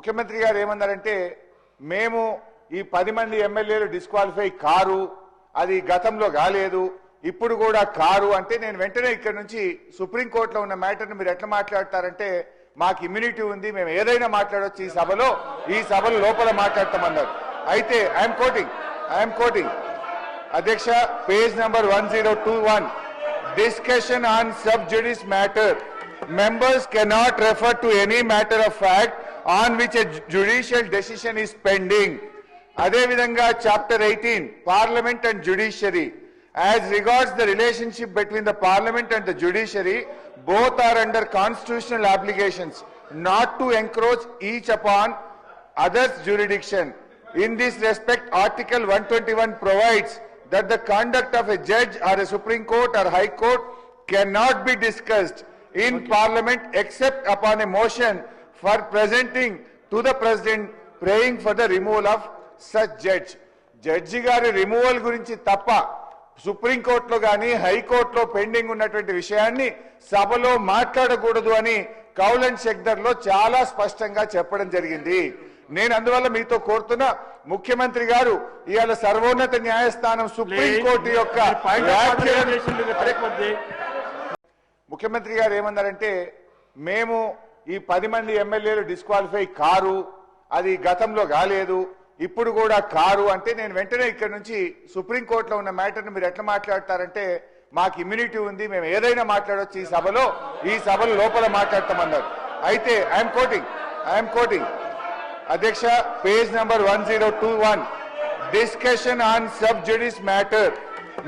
ముఖ్యమంత్రి గారు ఏమన్నారంటే మేము ఈ పది మంది ఎమ్మెల్యేలు డిస్క్వాలిఫై కారు అది గతంలో కాలేదు ఇప్పుడు కూడా కారు అంటే నేను వెంటనే ఇక్కడ నుంచి సుప్రీంకోర్టులో ఉన్న మ్యాటర్ని మీరు ఎట్లా మాట్లాడతారంటే మాకు ఇమ్యూనిటీ ఉంది మేము ఏదైనా మాట్లాడవచ్చు ఈ సభలో ఈ సభలో లోపల మాట్లాడతామన్నారు. అయితే ఐఎమ్ కోటింగ్ ఐఎమ్ కోటింగ్ అధ్యక్ష page number one zero two one. Discussion on sub judice matter. Members cannot refer to any matter of fact on which a judicial decision is pending. Adevidanga, Chapter 18, Parliament and Judiciary. As regards the relationship between the Parliament and the Judiciary, both are under constitutional obligations not to encroach each upon other's jurisdiction. In this respect, Article 121 provides that the conduct of a judge or a Supreme Court or High Court cannot be discussed in okay. Parliament except upon a motion for presenting to the President praying for the removal of such judge. Judge గారి removal గురించి తప్ప సుప్రీంకోర్టులో కానీ హైకోర్టులో pending ఉన్నటువంటి విషయాన్ని సభలో మాట్లాడకూడదు అని కౌలన్ షెక్దర్లో చాలా స్పష్టంగా చెప్పడం జరిగింది నేను అందువల్ల మీతో కోరుతున్నా ముఖ్యమంత్రి గారు ఇవాళ సర్వోన్నత న్యాయస్థానం సుప్రీంకోర్టు యొక్క ముఖ్యమంత్రి గారు ఏమన్నారంటే మేము ఈ పది మంది ఎమ్మెల్యేలు డిస్క్వాలిఫై కారు. అది గతంలో కాలేదు. ఇప్పుడు కూడా కారు అంటే నేను వెంటనే ఇక్కడ నుంచి సుప్రీంకోర్టులో ఉన్న మ్యాటర్ని మీరు ఎట్లా మాట్లాడతారంటే మాకు ఇమ్యూనిటీ ఉంది మేము ఏదైనా మాట్లాడవచ్చు ఈ సభలో. ఈ సభలో లోపల మాట్లాడతామన్నారు. అయితే ఐఎమ్ కోటింగ్ ఐఎమ్ కోటింగ్ అధ్యక్ష page number one zero two one discussion on sub judice matter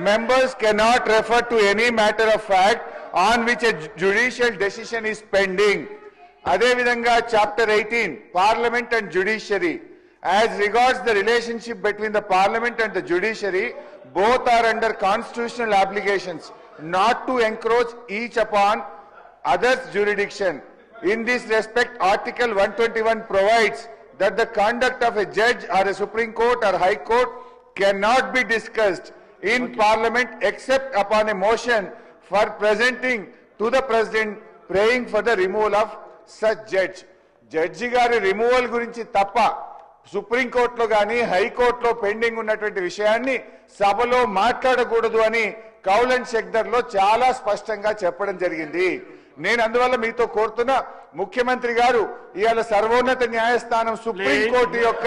members cannot refer to any matter of fact on which a judicial decision is pending. అదేవిధంగా chapter eighteen parliament and judiciary as regards the relationship between the parliament and the judiciary both are under constitutional applications not to encroach each upon others jurisdiction. In this respect, Article 121 provides that the conduct of a judge or a Supreme Court or High Court cannot be discussed in Parliament except upon a motion for presenting to the President praying for the removal of such judge. Judge గారి removal గురించి తప్ప సుప్రీంకోర్టులో కానీ హైకోర్టులో pending ఉన్నటువంటి విషయాన్ని సభలో మాట్లాడకూడదు అని కౌలన్ షెక్దర్లో చాలా స్పష్టంగా చెప్పడం జరిగింది నేను అందువల్ల మీతో కోరుతున్నా ముఖ్యమంత్రి గారు ఇవాళ సర్వోన్నత న్యాయస్థానం సుప్రీంకోర్టు యొక్క